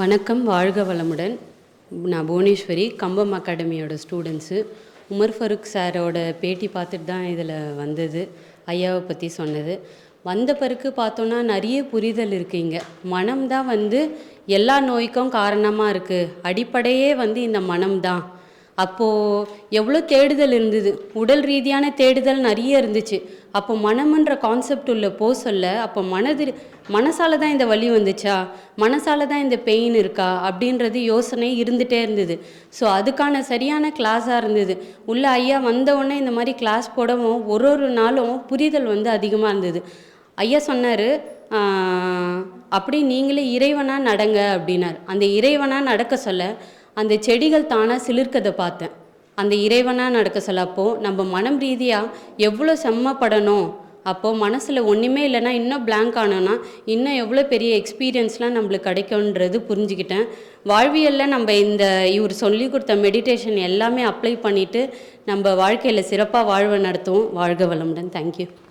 வணக்கம் வாழ்க வளமுடன். நான் புவனேஸ்வரி கம்பம் அகாடமியோட ஸ்டூடெண்ட்ஸு. உமர் ஃபருக் சாரோட பேட்டி பார்த்துட்டு தான் இதில் வந்தது ஐயாவை பற்றி சொன்னது. வந்த பிறகு பார்த்தோன்னா நிறைய புரிதல் இருக்குது இங்கே. மனம் தான் வந்து எல்லா நோய்க்கும் காரணமாக இருக்குது அடிப்படையே வந்து இந்த மனம் தான் அப்போது எவ்வளோ தேடுதல் இருந்தது? உடல் ரீதியான தேடுதல் நிறைய இருந்துச்சு. அப்போ மனம்ன்ற கான்செப்ட் உள்ள போ சொல்ல அப்போ மனது மனசால தான் இந்த வலி வந்துச்சா? மனசால தான் இந்த பெயின் இருக்கா? அப்படின்றது யோசனை இருந்துகிட்டே இருந்தது. ஸோ அதுக்கான சரியான கிளாஸாக இருந்தது. உள்ள ஐயா வந்தவுடனே இந்த மாதிரி கிளாஸ் போடவும் ஒரு ஒரு நாளும் புரிதல் வந்து அதிகமாக இருந்தது. ஐயா சொன்னார் அப்படி நீங்களே இறைவனாக நடங்க அப்படின்னார். அந்த இறைவனாக நடக்க சொல்ல அந்த செடிகள் தானாக சிலிர்க்கதை பார்த்தேன். அந்த இறைவனாக நடக்க சொல்லப்போ நம்ம மனம் ரீதியாக எவ்வளோ செம்மப்படணும்? அப்போது மனசில் ஒன்றுமே இல்லைன்னா இன்னும் பிளாங்க் ஆனோன்னா இன்னும் எவ்வளோ பெரிய எக்ஸ்பீரியன்ஸ்லாம் நம்மளுக்கு கிடைக்கும்ன்றது புரிஞ்சுக்கிட்டேன். வாழ்வியலில் நம்ம இந்த இவர் சொல்லி கொடுத்த மெடிடேஷன் எல்லாமே அப்ளை பண்ணிவிட்டு நம்ம வாழ்க்கையில் சிறப்பாக வாழ்வை நடத்துவோம். வாழ்க வளமுடன். தேங்க்யூ